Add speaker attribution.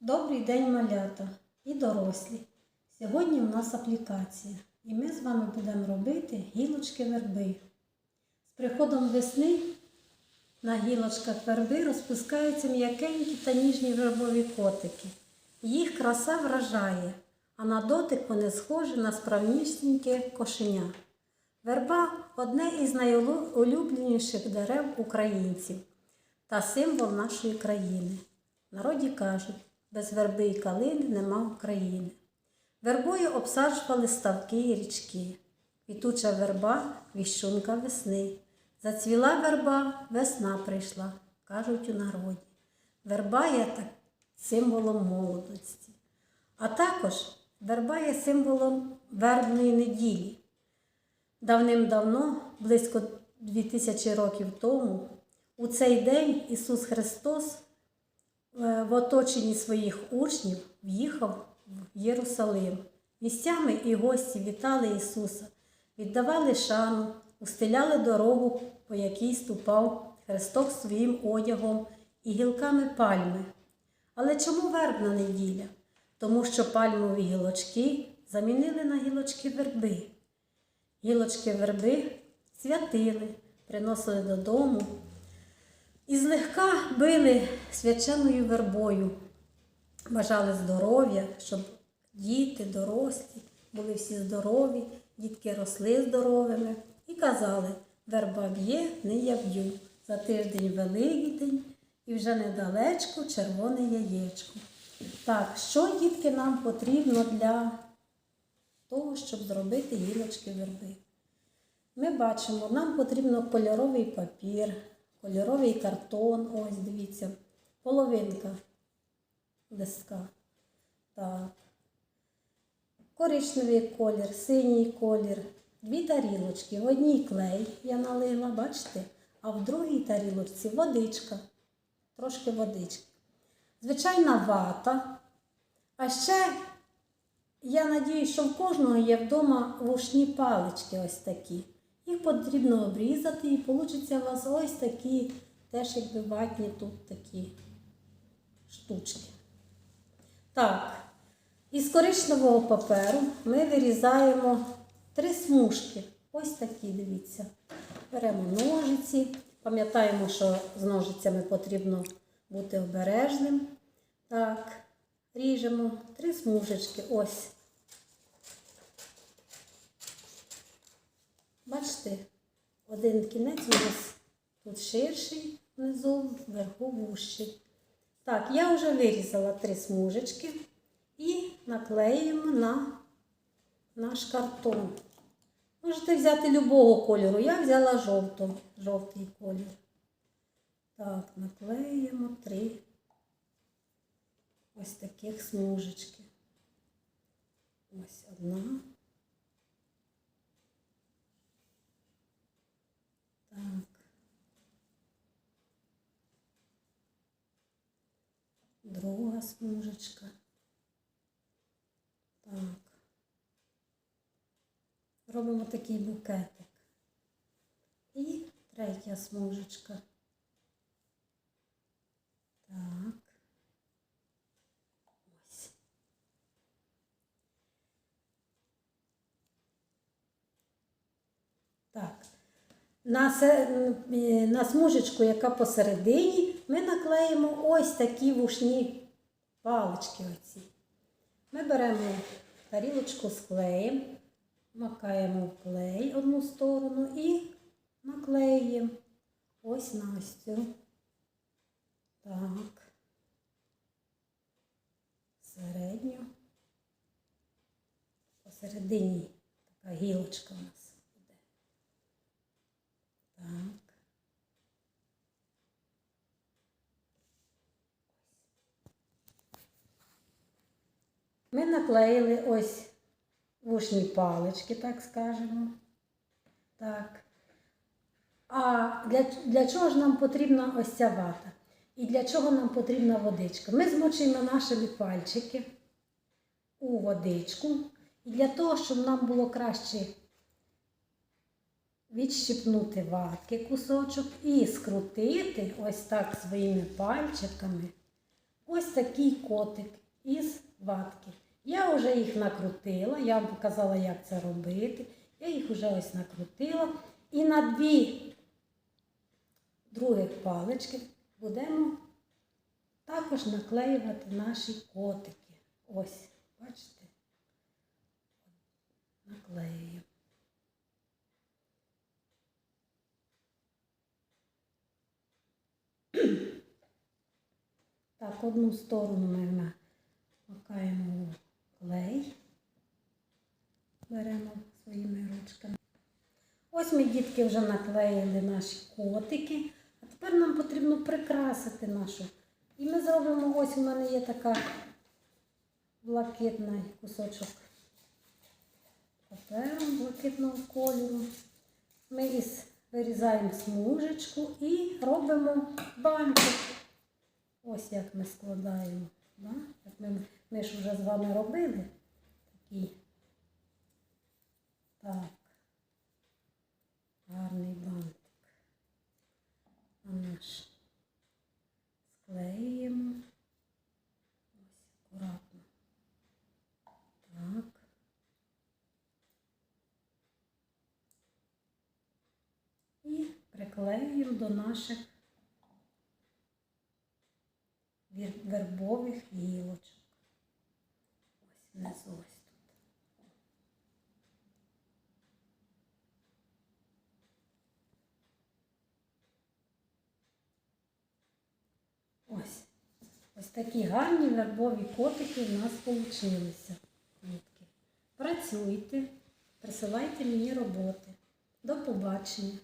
Speaker 1: Добрий день, малята і дорослі. Сьогодні у нас аплікація, і ми з вами будемо робити гілочки верби. З приходом весни на гілочках верби розпускаються м'якенькі та ніжні вербові котики. Їх краса вражає, а на дотик вони схожі на справнісіньке кошеня. Верба одне із найулюбленіших дерев українців та символ нашої країни. В народі кажуть, без верби і калини нема України. Вербою обсаджували ставки і річки. Квітуча верба віщунка весни. Зацвіла верба, весна прийшла, кажуть у народі. Верба є так символом молодості. А також верба є символом вербної неділі. Давним-давно, близько 2000 років тому, у цей день Ісус Христос в оточенні своїх учнів в'їхав в Єрусалим. Місцями і гості вітали Ісуса, віддавали шану, устеляли дорогу, по якій ступав Христос своїм одягом і гілками пальми. Але чому вербна неділя? Тому що пальмові гілочки замінили на гілочки верби. Гілочки верби святили, приносили додому і злегка били свяченою вербою. Бажали здоров'я, щоб діти, дорослі були всі здорові, дітки росли здоровими і казали, верба б'є, не я б'ю. За тиждень Великдень і вже недалечко червоне яєчко. Так, що дітки нам потрібно для того, щоб зробити гілочки верби? Ми бачимо, нам потрібно кольоровий папір, кольоровий картон, ось дивіться, половинка листка. Так. Коричневий колір, синій колір, дві тарілочки. В одній клей я налила, бачите, а в другій тарілочці водичка, трошки водички. Звичайна вата. А ще я надію, що в кожного є вдома вушні палички ось такі. Їх потрібно обрізати і вийде у вас ось такі, теж якби ватні тут такі штучки. Так, із коричневого паперу ми вирізаємо три смужки. Ось такі, дивіться. Беремо ножиці. Пам'ятаємо, що з ножицями потрібно бути обережним. Так, ріжемо три смужечки. Ось. Бачите, один кінець у нас тут ширший, внизу, вверху вущий. Так, я вже вирізала три смужечки і наклеюємо на наш картон. Можете взяти любого кольору. Я взяла жовто, жовтий колір. Так, наклеюємо три ось таких смужечки. Ось одна. Так. Друга смужечка. Так. Робимо такий букетик. І третя смужечка. Так. Ось. Так. На, на смужечку, яка посередині, ми наклеїмо ось такі вушні палички. Оці. Ми беремо тарілочку з клеєм, макаємо в клей одну сторону і наклеюємо ось Настю. Так. Середню. Посередині така гілочка у нас. Так. Ми наклеїли ось вушні палички, так скажемо. Так. А для, для чого ж нам потрібна ось ця вата? І для чого нам потрібна водичка? Ми змочуємо наші пальчики у водичку. І для того, щоб нам було краще відщипнути ватки кусочок і скрутити ось так своїми пальчиками ось такий котик із ватки. Я вже їх накрутила, я вам показала, як це робити. Я їх вже ось накрутила. І на дві других палички будемо також наклеювати наші котики. Ось, бачите? Наклеюємо. Так, одну сторону ми макаємо у клей. Беремо своїми ручками. Ось ми, дітки, вже наклеїли наші котики. А тепер нам потрібно прикрасити нашу. І ми зробимо, ось у мене є така блакитний кусочок паперу блакитного кольору. Ми із вирізаємо смужечку і робимо бантик. Ось як ми складаємо. Да? Як ми, ми ж вже з вами робили такий. Так. Гарний бантик. А наш склеїмо. Ось акуратно. Так. І приклеюємо до наших вербових гілочок. Ось внизу ось тут. Ось. Ось такі гарні вербові котики в нас вийшли. Працюйте, присилайте мені роботи. До побачення.